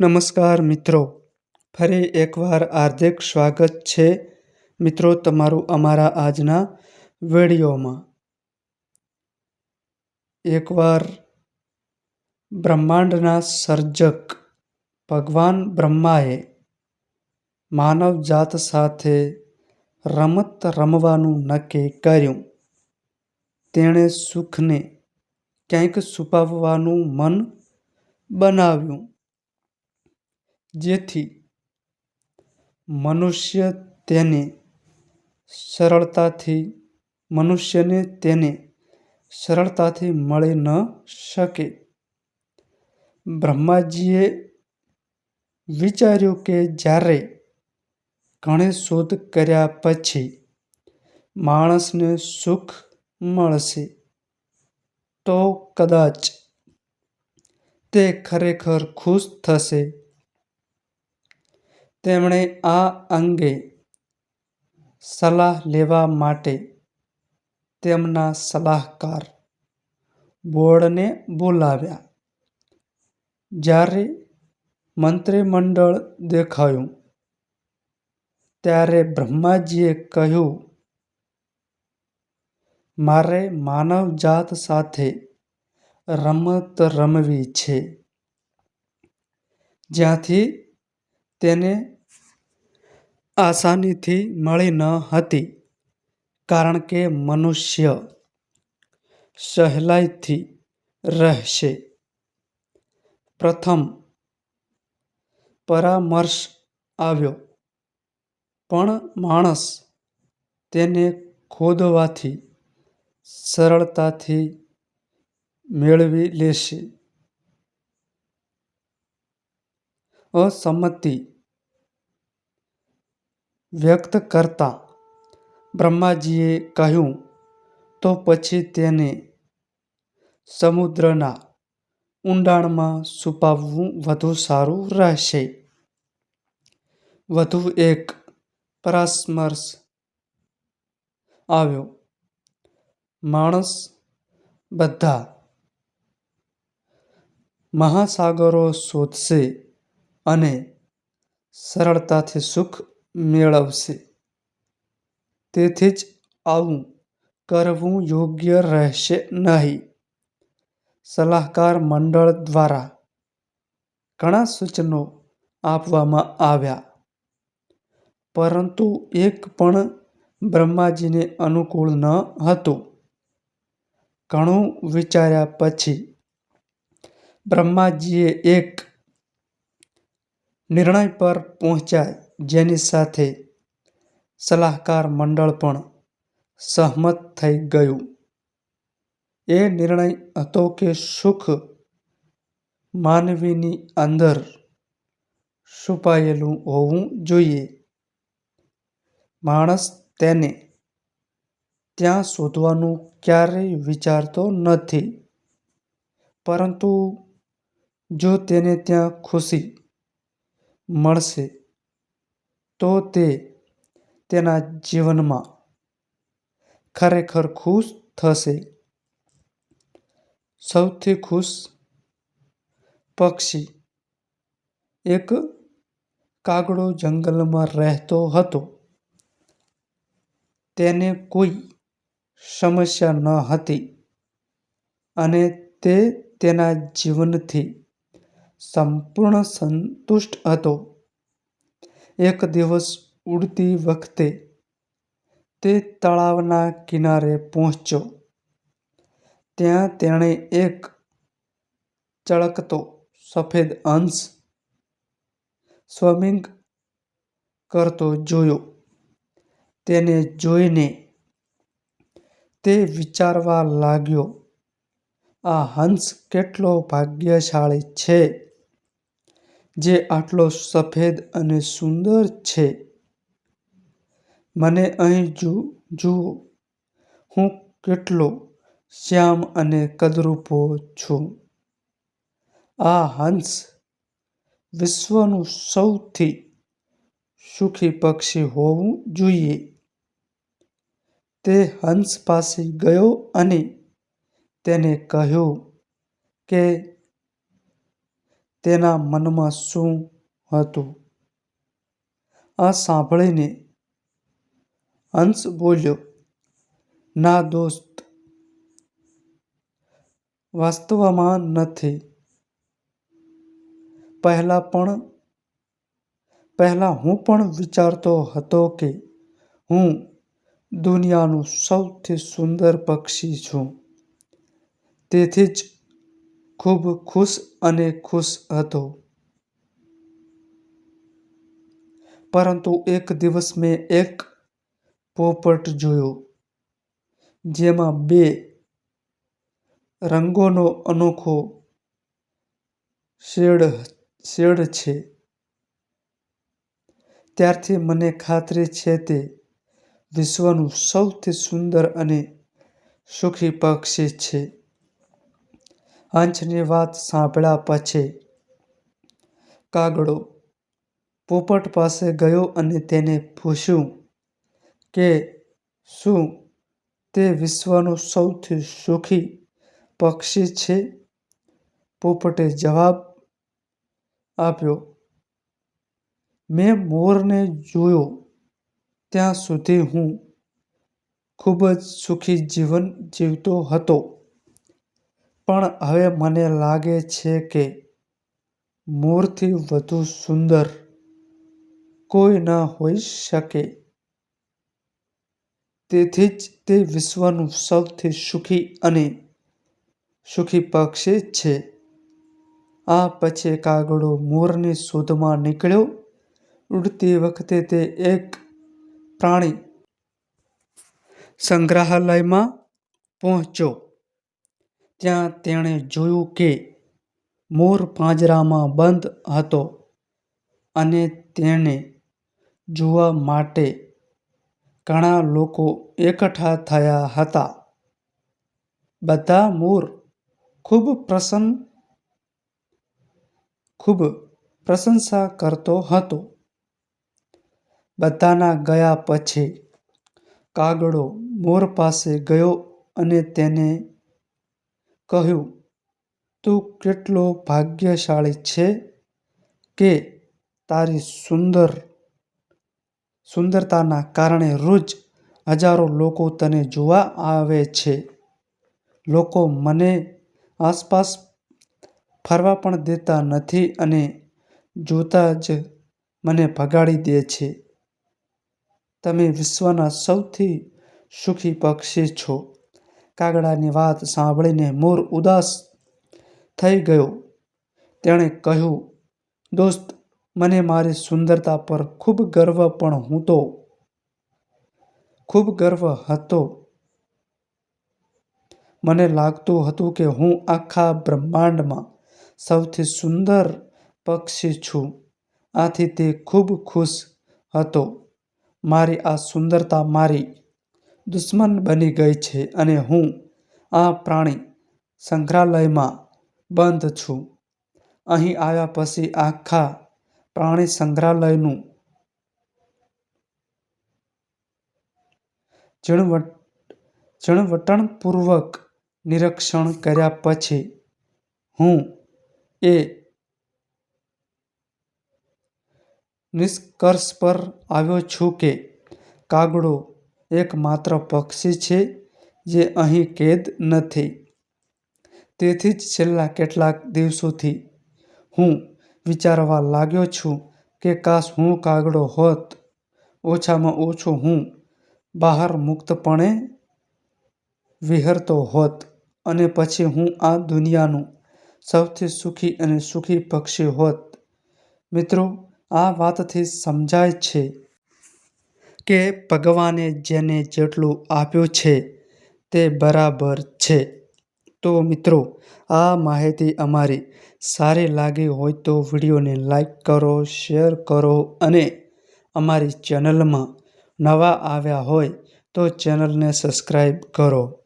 નમસ્કાર મિત્રો. ફરી એકવાર હાર્દિક સ્વાગત છે મિત્રો તમારું અમારા આજના વિડીયોમાં. એકવાર બ્રહ્માંડના સર્જક ભગવાન બ્રહ્માએ માનવ જાત સાથે રમત રમવાનું નક્કી કર્યું. તેણે સુખને ક્યાંક છુપાવવાનું મન બનાવ્યું. જેથી મનુષ્ય તેને સરળતાથી, મનુષ્યને તેને સરળતાથી મળી ન શકે. બ્રહ્માજીએ વિચાર્યું કે જ્યારે ઘણી શોધ કર્યા પછી માણસને સુખ મળશે, તો કદાચ તે ખરેખર ખુશ થશે. તેમણે આ અંગે સલાહ લેવા માટે તેમના સલાહકાર બોર્ડને બોલાવ્યા. જ્યારે મંત્રીમંડળ દેખાયું, ત્યારે બ્રહ્માજીએ કહ્યું, મારે માનવજાત સાથે રમત રમવી છે. જ્યાંથી તેને આસાનીથી મળી ન હતી કારણ કે મનુષ્ય સહેલાઈથી રહેશે. પ્રથમ પરામર્શ આવ્યો, પણ માણસ તેને ખોદવાથી સરળતાથી મેળવી લેશે. અસંમતિ વ્યક્ત કરતા બ્રહ્માજીએ કહ્યું, તો પછી તેને સમુદ્રના ઊંડાણમાં છુપાવવું વધુ સારું રહેશે. વધુ એક પરામર્શ આવ્યો. માણસ બધા મહાસાગરો શોધશે અને સરળતાથી સુખ મેળવશે. તેથી જ આવું કરવું યોગ્ય રહેશે નહીં. સલાહકાર મંડળ દ્વારા ઘણા સૂચનો આપવામાં આવ્યા. પરંતુ એક પણ બ્રહ્માજીને અનુકૂળ ન હતું. ઘણું વિચાર્યા પછી બ્રહ્માજીએ એક નિર્ણય પર પહોંચ્યા. જેની સાથે સલાહકાર મંડળ પણ સહમત થઈ ગયું. એ નિર્ણય હતો કે સુખ માનવીની અંદર છુપાયેલું હોવું જોઈએ. માણસ તેને ત્યાં શોધવાનું ક્યારેય વિચારતો નથી, પરંતુ જો તેને ત્યાં ખુશી મળશે તો તે તેના જીવનમાં ખરેખર ખુશ થશે. સૌથી ખુશ પક્ષી એક કાગડો જંગલમાં રહેતો હતો. તેને કોઈ સમસ્યા ન હતી અને તે તેના જીવનથી સંપૂર્ણ સંતુષ્ટ હતો. એક દિવસ ઉડતી વખતે તે તળાવના કિનારે પહોંચ્યો. ત્યાં તેણે એક ચળકતો સફેદ હંસ સ્વિમિંગ કરતો જોયો. તેને જોઈને તે વિચારવા લાગ્યો, આ હંસ કેટલો ભાગ્યશાળી છે. જે આટલો સફેદ અને સુંદર છે. મને અહીં જુઓ. હું કેટલો શ્યામ અને કદરૂપો છું. આ હંસ વિશ્વનું સૌથી સુખી પક્ષી હોવું જોઈએ. તે હંસ પાસે ગયો અને તેને કહ્યું કે તેના મનમાં શું હતું? આ સાંભળીને હંસ બોલ્યો, ના દોસ્ત, વાસ્તવમાં નથી. પહેલાં પણ, પહેલાં હું પણ વિચારતો હતો કે હું દુનિયાનું સૌથી સુંદર પક્ષી છું. તેથી જ ખૂબ ખુશ અને ખુશ હતો. પરંતુ એક દિવસ મેં એક પોપટ જોયો, જેમાં બે રંગોનો અનોખો શેડ શેડ છે. ત્યારથી મને ખાતરી છે તે વિશ્વનું સૌથી સુંદર અને સુખી પક્ષી છે. હંસની વાત સાંભળ્યા પછી કાગડો પોપટ પાસે ગયો અને તેને પૂછ્યું કે, શું તે વિશ્વનું સૌથી સુખી પક્ષી છે? પોપટે જવાબ આપ્યો, મેં મોરને જોયો. ત્યાં સુધી હું ખૂબ જ સુખી જીવન જીવતો હતો. પણ હવે મને લાગે છે કે મોરથી વધુ સુંદર કોઈ ન હોઈ શકે. તેથી જ તે વિશ્વનું સૌથી સુખી અને સુખી પક્ષી છે. આ પછી કાગડો મોરની શોધમાં નીકળ્યો. ઉડતી વખતે તે એક પ્રાણી સંગ્રહાલયમાં પહોંચ્યો. ત્યાં તેણે જોયું કે મોર પાંજરામાં બંધ હતો અને તેને જોવા માટે ઘણા લોકો એકઠા થયા હતા. બધા મોર ખૂબ પ્રસન્ન, ખૂબ પ્રશંસા કરતો હતો. બધાના ગયા પછી કાગડો મોર પાસે ગયો અને તેને કહ્યું, તું કેટલો ભાગ્યશાળી છે કે તારી સુંદર, સુંદરતાના કારણે રોજ હજારો લોકો તને જોવા આવે છે. લોકો મને આસપાસ ફરવા પણ દેતા નથી અને જોતા જ મને ભગાડી દે છે. તમે વિશ્વના સૌથી સુખી પક્ષી છો. કાગડાની વાત સાંભળીને મોર ઉદાસ થઈ ગયો. તેણે કહ્યું, દોસ્ત, મને મારી સુંદરતા પર ખૂબ ગર્વ પણ હું તો. ખૂબ ગર્વ હતો. મને લાગતું હતું કે હું આખા બ્રહ્માંડમાં સૌથી સુંદર પક્ષી છું. આથી તે ખૂબ ખુશ હતો. મારી આ સુંદરતા મારી દુશ્મન બની ગઈ છે અને હું આ પ્રાણી સંગ્રહાલયમાં બંધ છું. અહીં આવ્યા પછી આખા પ્રાણી સંગ્રહાલયનું ઝીણવટ ઝીણવટપૂર્વક નિરીક્ષણ કર્યા પછી હું એ નિષ્કર્ષ પર આવ્યો છું કે કાગડો એકમાત્ર પક્ષી છે જે અહીં કેદ નથી. તેથી જ છેલ્લા કેટલાક દિવસોથી હું વિચારવા લાગ્યો છું કે કાશ હું કાગડો હોત, ઓછામાં ઓછું હું બહાર મુક્તપણે વિહરતો હોત અને પછી હું આ દુનિયાનું સૌથી સુખી અને સુખી પક્ષી હોત. મિત્રો, આ વાતથી સમજાય છે કે ભગવાને જેને જેટલું આપ્યું છે તે બરાબર છે. તો મિત્રો, આ માહિતી અમારી સારી લાગી હોય તો વિડીયોને લાઈક કરો, શેર કરો અને અમારી ચેનલમાં નવા આવ્યા હોય તો ચેનલને સબસ્ક્રાઈબ કરો.